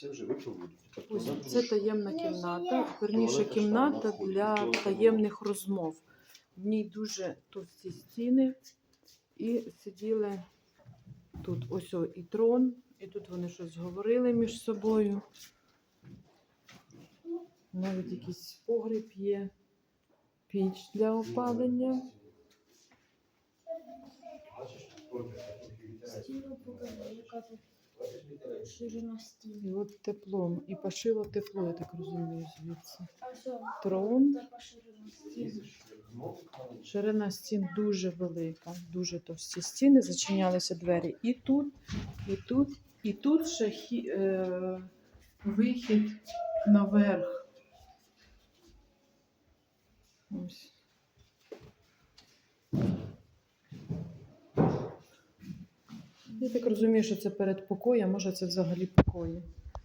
Це вже випроводять. Тобто Ось вона це таємна кімната, верніше кімната для таємних розмов. В ній дуже товсті стіни, і сиділи тут ось о, і трон, і тут вони щось говорили між собою. Навіть якийсь погріб є, піч для опалення. Стіну яка тут. І от тепло, і пошило тепло, я так розумію, звідси. Трон. Ширина стін дуже велика, дуже товсті стіни, зачинялися двері і тут, і тут, і тут ще хі, е, вихід наверх. Ось. Я так розумію, що це передпокої, а може це взагалі покої.